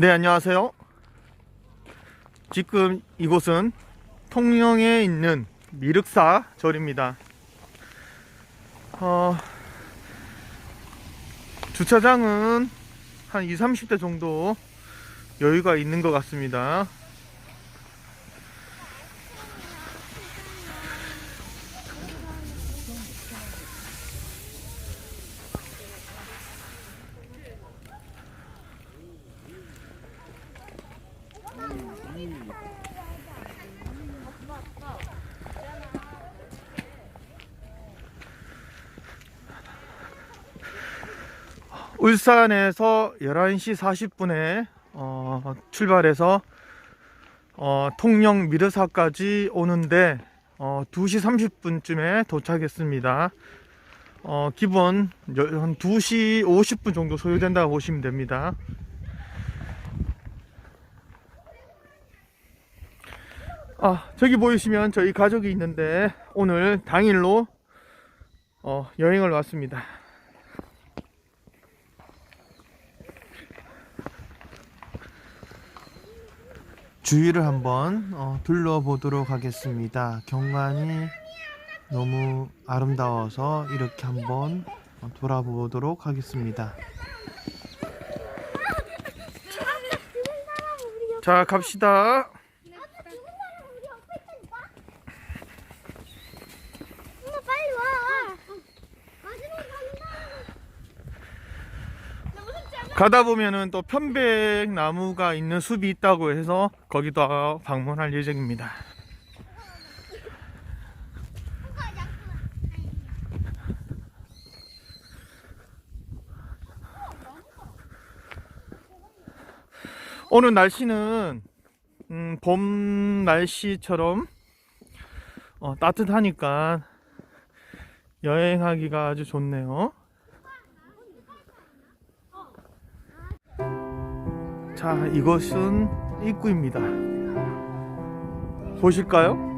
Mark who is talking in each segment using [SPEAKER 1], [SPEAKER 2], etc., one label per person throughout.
[SPEAKER 1] 네, 안녕하세요. 지금 이곳은 통영에 있는 미륵사 절입니다. 어, 주차장은 한 2, 30대 정도 여유가 있는 것 같습니다. 울산에서 11시 40분에 어, 출발해서 어, 통영 미르사까지 오는데 어, 2시 30분쯤에 도착했습니다. 어, 기본 여- 한 2시 50분 정도 소요된다고 보시면 됩니다. 아, 저기 보이시면 저희 가족이 있는데 오늘 당일로 어, 여행을 왔습니다. 주위를 한번 어, 둘러보도록 하겠습니다. 경관이 너무 아름다워서 이렇게 한번 어, 돌아보도록 하겠습니다. 자, 갑시다.
[SPEAKER 2] 엄마 빨리 와. 마지막 간다. 나 무섭지 않아?
[SPEAKER 1] 가다 보면은 또 편백 나무가 있는 숲이 있다고 해서 거기도 방문할 예정입니다. 오늘 날씨는 음, 봄 날씨처럼 어, 따뜻하니까 여행하기가 아주 좋네요. 자, 이것은 입구입니다. 보실까요?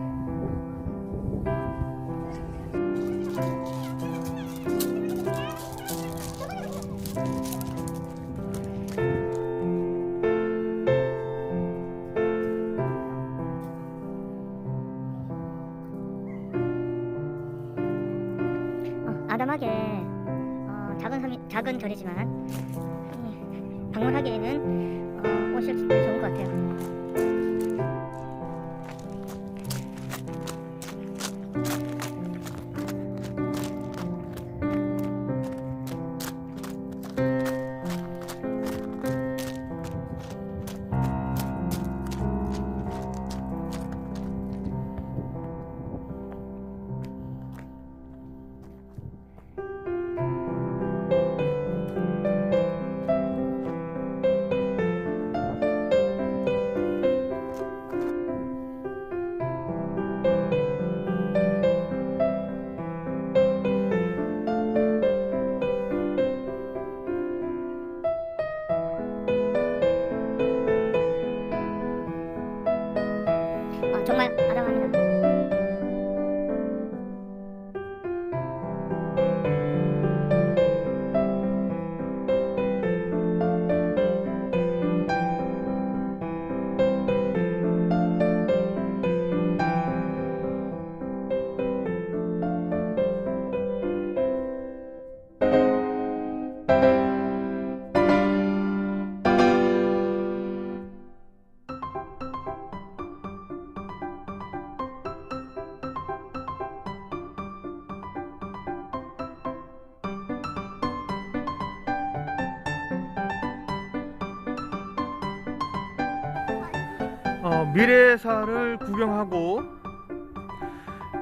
[SPEAKER 3] 어,
[SPEAKER 1] 미래사를 구경하고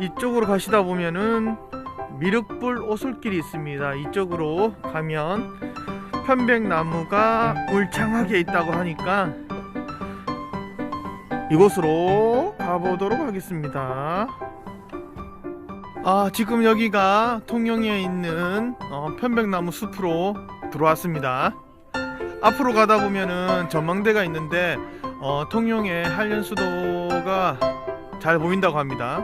[SPEAKER 1] 이쪽으로 가시다 보면은 미륵불 오솔길이 있습니다. 이쪽으로 가면 편백나무가 울창하게 있다고 하니까 이곳으로 가보도록 하겠습니다. 아, 지금 여기가 통영에 있는 어, 편백나무 숲으로 들어왔습니다. 앞으로 가다 보면은 전망대가 있는데 어, 통영의 한림 수도가 잘 보인다고 합니다.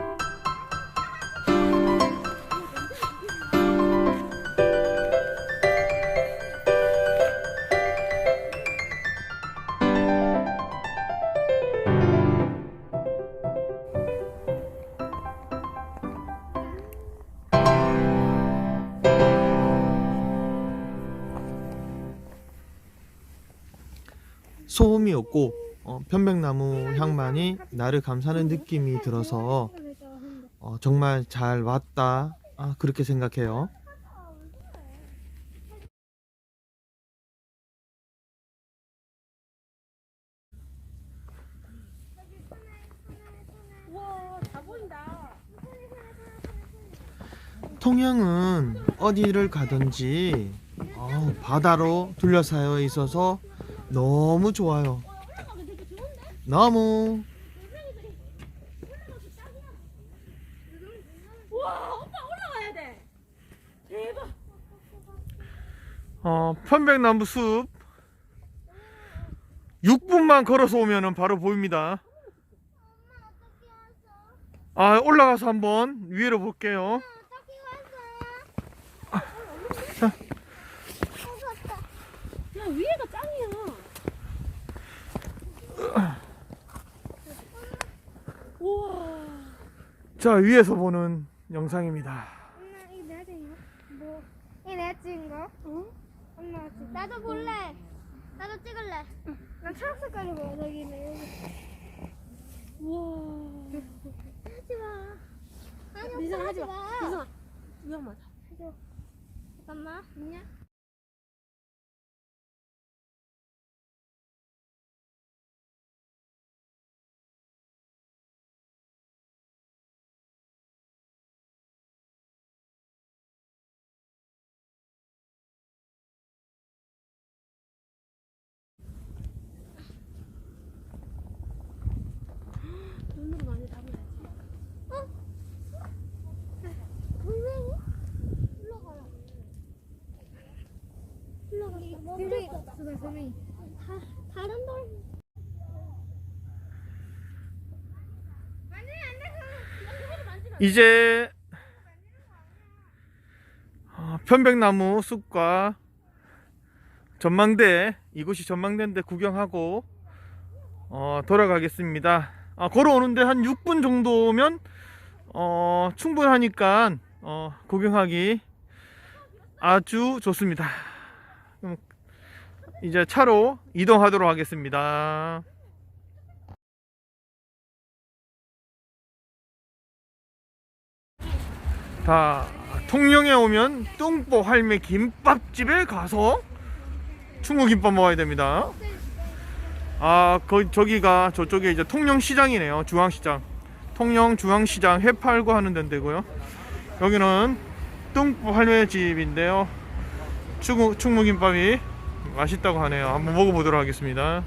[SPEAKER 4] 소음이 없고 어, 편백나무 향만이 나를 감싸는 느낌이 들어서 어, 정말 잘 왔다 아, 그렇게 생각해요. 통영은 어디를 가든지 어, 바다로 둘러싸여 있어서 너무 좋아요. 너무
[SPEAKER 2] 우와 오빠 올라가야 돼. 대박.
[SPEAKER 4] 어, 편백나무 숲 6분만 걸어서 오면은 바로 보입니다. 아, 올라가서 한번 위로 볼게요.
[SPEAKER 2] 야 위에가 짱이야. 우와.
[SPEAKER 4] 자, 위에서 보는 영상입니다.
[SPEAKER 2] 엄마 이거 내가 찍은 거? 뭐? 이거 내가 찍은 거? 응? 엄마가 찍은 나도 볼래. 나도 찍을래. 난 초록 색깔이 뭐야 여기는 여기. 우와. 하지 마. 아니 오빠
[SPEAKER 5] 민성아,
[SPEAKER 2] 하지
[SPEAKER 5] 하지
[SPEAKER 2] 마.
[SPEAKER 5] 민성아 위험하다
[SPEAKER 2] 잠깐만. 있냐?
[SPEAKER 5] 눈으로 많이 담아야지
[SPEAKER 2] 돌멩이? 올라가라. 돌멩이. 돌멩이. 돌멩이. 다 다른 돌.
[SPEAKER 4] 이제 어, 편백나무 숲과 전망대 이곳이 전망대인데 구경하고 어, 돌아가겠습니다. 아, 걸어오는데 한 6분 정도면 어, 충분하니까 어, 구경하기 아주 좋습니다. 이제 차로 이동하도록 하겠습니다. 다 통영에 오면 뚱보 할매 김밥집에 가서 충무김밥 먹어야 됩니다. 아, 거, 저기가 저쪽에 이제 통영시장이네요. 중앙시장. 통영 중앙시장 회 팔고 하는 데인데고요. 여기는 뚱보 할매 집인데요. 충무, 충무김밥이 맛있다고 하네요. 한번 먹어보도록 하겠습니다.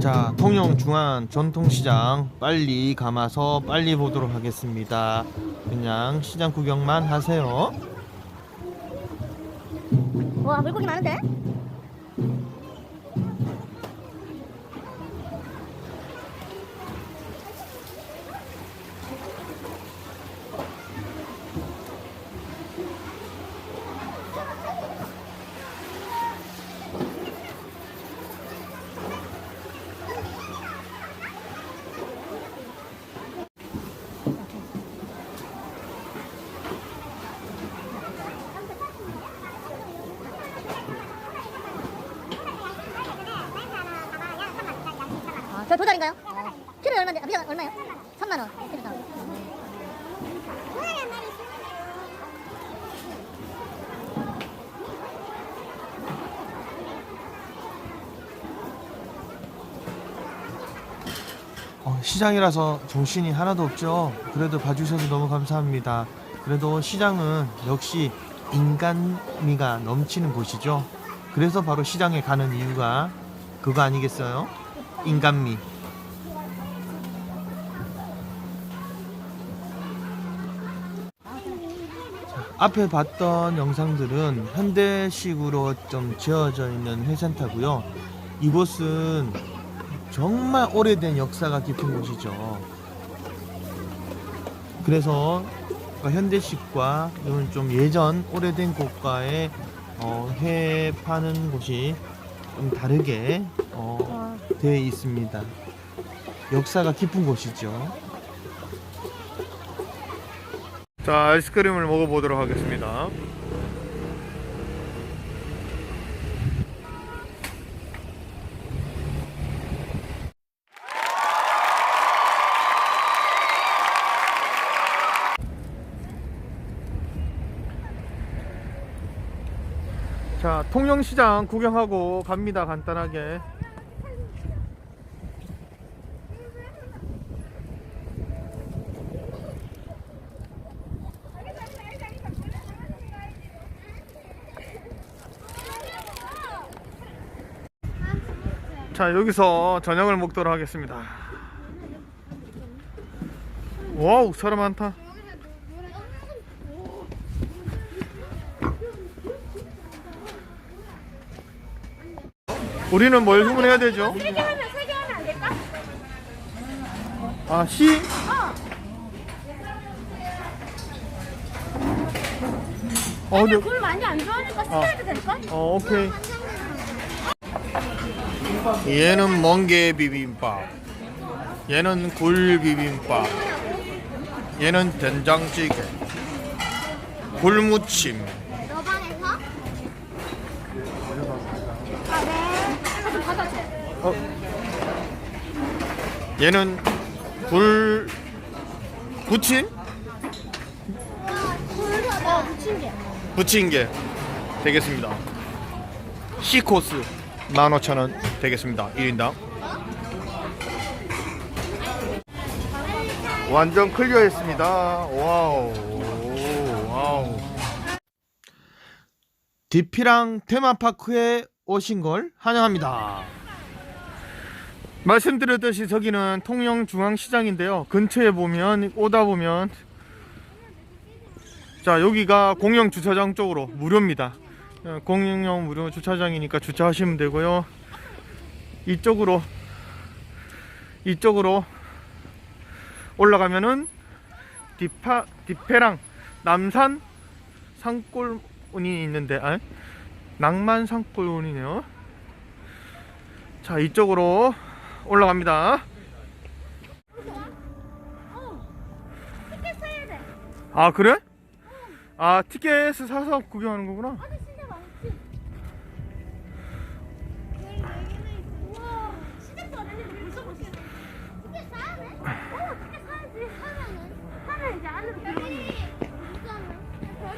[SPEAKER 4] 자, 통영 중앙 전통시장 빨리 감아서 빨리 보도록 하겠습니다. 그냥 시장 구경만 하세요.
[SPEAKER 3] 와 물고기 많은데? 아, 저 도달인가요? 키로에 얼마인데? 아, 비가 얼마요? 3만 원. 키로당.
[SPEAKER 4] 어, 시장이라서 정신이 하나도 없죠. 그래도 봐주셔서 너무 감사합니다. 그래도 시장은 역시 인간미가 넘치는 곳이죠. 그래서 바로 시장에 가는 이유가 그거 아니겠어요? 인간미. 앞에 봤던 영상들은 현대식으로 좀 지어져 있는 회센터고요. 이곳은 정말 오래된 역사가 깊은 곳이죠. 그래서 현대식과 이런 좀 예전 오래된 곳과의 어, 회 파는 곳이 좀 다르게 어, 되어 있습니다. 역사가 깊은 곳이죠.
[SPEAKER 1] 자 아이스크림을 먹어보도록 하겠습니다. 자 통영 시장 구경하고 갑니다 간단하게. 자 여기서 저녁을 먹도록 하겠습니다. 와우 사람 많다 우리는 뭘 주문해야 되죠?
[SPEAKER 2] 세개 하면 세개 하면 안 될까?
[SPEAKER 1] 아 시? 어 근데
[SPEAKER 2] 굴 많이 안 좋아하니까 세개 해도 될까?
[SPEAKER 1] 어 오케이 얘는 멍게 비빔밥 얘는 굴 비빔밥 얘는 된장찌개 굴무침
[SPEAKER 2] 너 방에서? 아 네. 좀 받아줘.
[SPEAKER 1] 어. 얘는 굴 부침?
[SPEAKER 2] 어 부침개.
[SPEAKER 1] 되겠습니다. C코스 15,000원 되겠습니다. 1인당. 완전 클리어했습니다. 와우. 와우. 디피랑 테마파크에 오신 걸 환영합니다 말씀드렸듯이 저기는 통영중앙시장인데요. 근처에 보면 오다 보면 자 여기가 공영 주차장 쪽으로 무료입니다. 어, 공영 무료 주차장이니까 주차하시면 되고요. 이쪽으로 이쪽으로 올라가면은 디파 디페랑 남산 산골운이 있는데 아 낭만 산골운이네요. 자 이쪽으로 올라갑니다. 아 그래? 아 티켓을 사서 구경하는 거구나
[SPEAKER 2] 했는데 벌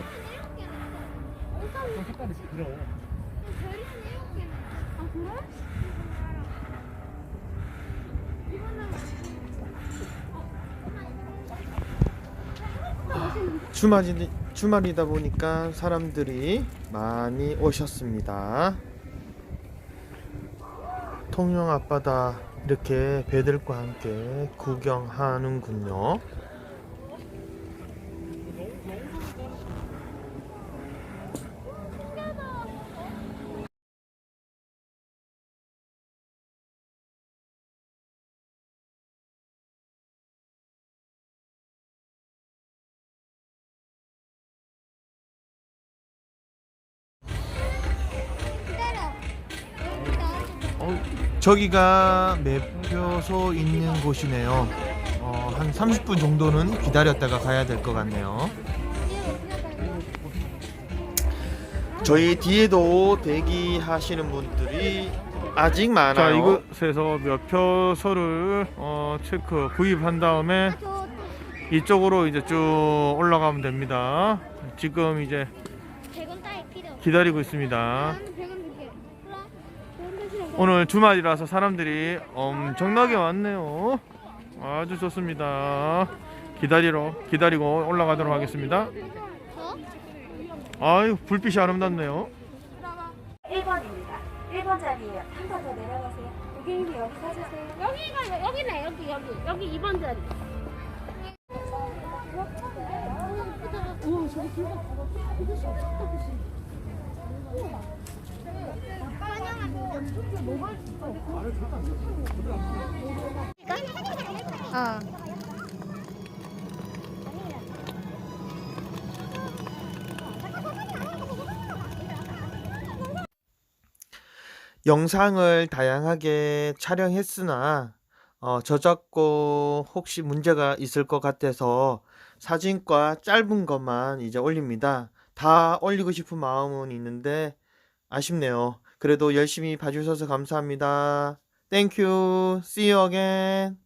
[SPEAKER 1] 주말이, 주말이다 보니까 사람들이 많이 오셨습니다. 통영 앞바다 이렇게 배들과 함께 구경하는군요. 저기가 매표소 있는 곳이네요. 어, 한 30분 정도는 기다렸다가 가야 될 것 같네요. 저희 뒤에도 대기하시는 분들이 아직 많아요. 자, 이곳에서 몇 표소를 어, 체크 구입한 다음에
[SPEAKER 2] 저
[SPEAKER 1] 이쪽으로 이제 쭉 올라가면 됩니다. 지금 이제
[SPEAKER 2] 100원 따위 필요 없어.
[SPEAKER 1] 기다리고 있습니다. 오늘 주말이라서 사람들이 엄청나게 많네요. 아주 좋습니다. 기다리러 기다리고 올라가도록 하겠습니다.
[SPEAKER 2] 어?
[SPEAKER 1] 아유 불빛이 아름답네요.
[SPEAKER 5] 1번입니다. 1번 자리에요. 한 번 더 내려가세요. 고객님 여기 서주세요.
[SPEAKER 2] 여기가 여기네 여기 여기 여기 2번 자리. 우와 저기 길가 봐봐. 이거 진짜 크다
[SPEAKER 3] 어.
[SPEAKER 1] 영상을 다양하게 촬영했으나 어, 저작고 혹시 문제가 있을 것 같아서
[SPEAKER 4] 사진과 짧은 것만 이제 올립니다. 다 올리고 싶은 마음은 있는데 아쉽네요. 그래도 열심히 봐주셔서 감사합니다. Thank you. See you again.